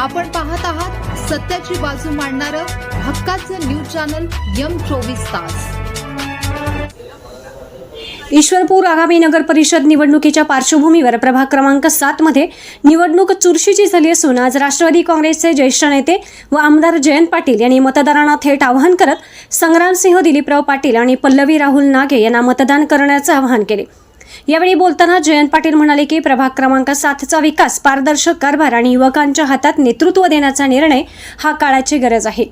आपण पाहत आहात सत्याची बाजू मांडणारं हक्काचं न्यूज चॅनल यम चोवीस तास. ईश्वरपूर आगामी नगर परिषद निवडणुकीच्या पार्श्वभूमीवर प्रभाग क्रमांक सात मध्ये निवडणूक चुरशीची झाली असून आज राष्ट्रवादी काँग्रेसचे ज्येष्ठ नेते व आमदार जयंत पाटील यांनी मतदारांना थेट आवाहन करत संग्रामसिंह दिलीपराव पाटील आणि पल्लवी राहुल नागे यांना मतदान करण्याचं आवाहन केले. यावेळी बोलताना जयंत पाटील म्हणाले की प्रभाग क्रमांक सातचा विकास पारदर्शक कारभार आणि युवकांच्या हातात नेतृत्व देण्याचा निर्णय हा काळाची गरज आहे.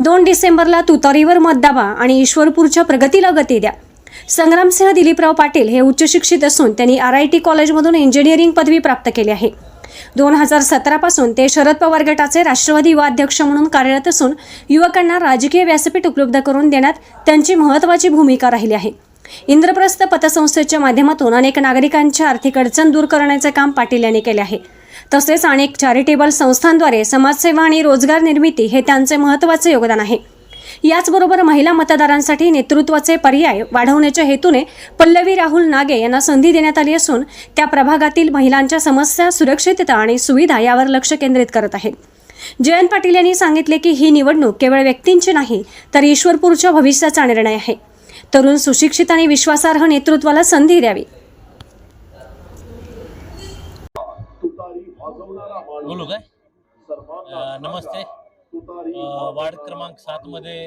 दोन डिसेंबरला तुतारीवर मत दाबा आणि ईश्वरपूरच्या प्रगतीला गती द्या. संग्रामसिंह दिलीपराव पाटील हे उच्च शिक्षित असून त्यांनी आर आय टी कॉलेजमधून इंजिनिअरिंग पदवी प्राप्त केली आहे. दोन हजार सतरापासून ते शरद पवार गटाचे राष्ट्रवादी युवा अध्यक्ष म्हणून कार्यरत असून युवकांना राजकीय व्यासपीठ उपलब्ध करून देण्यात त्यांची महत्त्वाची भूमिका राहिली आहे. इंद्रप्रस्थ पतसंस्थेच्या माध्यमातून अनेक नागरिकांची आर्थिक अडचण दूर करण्याचे काम पाटील यांनी केले आहे. तसेच अनेक चॅरिटेबल संस्थांद्वारे समाजसेवा आणि रोजगार निर्मिती हे त्यांचे महत्त्वाचे योगदान आहे. याचबरोबर महिला मतदारांसाठी नेतृत्वाचे पर्याय वाढवण्याच्या हेतूने पल्लवी राहुल नागे यांना संधी देण्यात आली असून त्या प्रभागातील महिलांच्या समस्या सुरक्षितता आणि सुविधा यावर लक्ष केंद्रित करत आहेत. जयंत पाटील यांनी सांगितले की ही निवडणूक केवळ व्यक्तींची नाही तर ईश्वरपूरच्या भविष्याचा निर्णय आहे. तरुण सुशिक्षित आणि विश्वासार्ह नेतृत्वाला संधी द्यावी. बोलू काय? नमस्ते. वार्ड क्रमांक सात मध्ये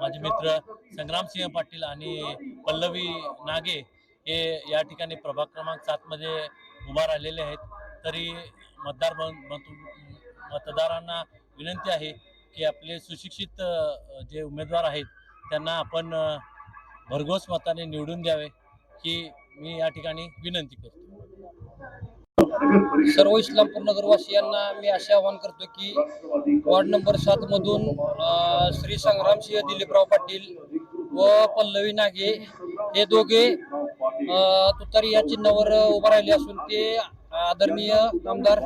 माझे मित्र संग्रामसिंह पाटील आणि पल्लवी नागे हे या ठिकाणी प्रभाग क्रमांक सात मध्ये उभा राहिलेले आहेत. तरी मतदार बन- मत- मतदारांना विनंती आहे की आपले सुशिक्षित जे उमेदवार आहेत त्यांना आपण भरघोस मताने निवडून द्यावे ही मी या ठिकाणी विनंती करतो. सर्व इस्लामपूर नगरवासियांना मी असे आवाहन करतो की वार्ड नंबर सात मधून श्री श्री संग्रामसिंह दिलीपराव पाटील व पल्लवी नागे हे दोघे तुतारी या चिन्हावर उभा राहिले असून ते आदरणीय आमदार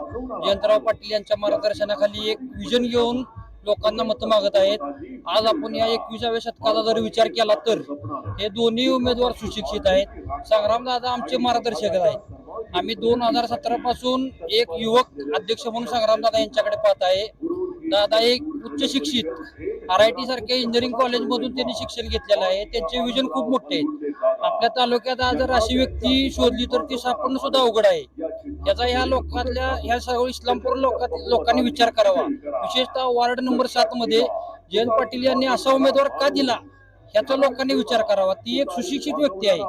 जयंतराव पाटील यांच्या मार्गदर्शनाखाली एक विजन घेऊन लोकांना मतं मागत आहेत. आज आपण या एकविसाव्या शतकाचा जर विचार केला तर हे दोन्ही उमेदवार सुशिक्षित आहेत. संग्रामदादा आमचे मार्गदर्शक आहेत. आम्ही दोन हजार सतरा पासून एक युवक अध्यक्ष म्हणून संग्रामदादा यांच्याकडे पाहत आहे. दादा एक उच्च शिक्षित. आर आय टी सारख्या इंजिनिअरिंग कॉलेज मधून त्यांनी शिक्षण घेतलेलं आहे. त्यांचे विजन खूप मोठे आहेत. आपल्या तालुक्यात आज जर अशी व्यक्ती शोधली तर ती सापडणं सुद्धा अवघड आहे. याचा ह्या लोकांतल्या ह्या सर्व इस्लामपूर लोकात लोकांनी विचार करावा. विशेषतः वार्ड नंबर सात मध्ये जयंत पाटील यांनी असा उमेदवार का दिला याचा लोकांनी विचार करावा. ती एक सुशिक्षित व्यक्ती आहे.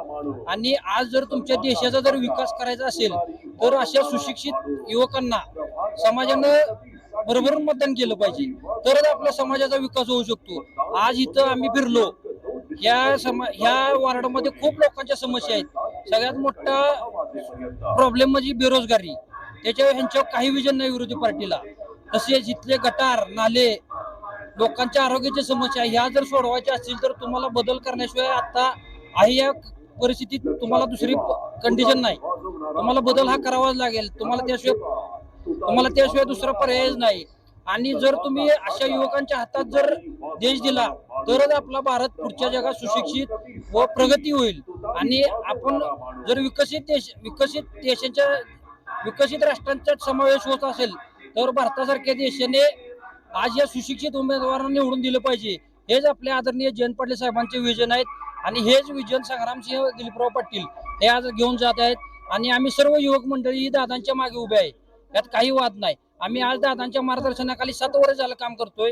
आणि आज जर तुमच्या देशाचा जर विकास करायचा असेल तर अशा सुशिक्षित युवकांना समाजानं बरोबर मतदान केलं पाहिजे. तरच आपल्या समाजाचा विकास होऊ शकतो. आज इथं आम्ही फिरलो. ह्या समा ह्या वार्डामध्ये खूप लोकांच्या समस्या आहेत. सगळ्यात मोठा प्रॉब्लेम म्हणजे बेरोजगारी. त्याच्यावर ह्यांच्यावर काही विजन नाही विरोधी पार्टीला. तसेच इथले गटार नाले लोकांच्या आरोग्याच्या समस्या ह्या जर सोडवायच्या असतील तर तुम्हाला बदल करण्याशिवाय आता आहे या परिस्थितीत तुम्हाला दुसरी कंडिशन नाही. तुम्हाला बदल हा करावाच लागेल. तुम्हाला त्याशिवाय तुम्हाला त्याशिवाय दुसरा पर्यायच नाही. आणि जर तुम्ही अशा युवकांच्या हातात जर देश दिला तरच आपला भारत पुढच्या जगात सुशिक्षित व प्रगती होईल. आणि आपण जर विकसित देश विकसित देशाच्या विकसित राष्ट्रांचा समावेश होत असेल तर भारतासारख्या देशाने आज या सुशिक्षित उमेदवारांना निवडून दिलं पाहिजे. हेच आपले आदरणीय जयंत पाटील साहेबांचे विजन आहेत आणि हेच विजन संग्रामसिंह दिलीपराव पाटील हे आज घेऊन जात आहेत. आणि आम्ही सर्व युवक मंडळी ही दादांच्या मागे उभे आहे. यात काही वाद नाही. आम्ही आज दादांच्या मार्गदर्शनाखाली सात वर्ष झालं काम करतोय.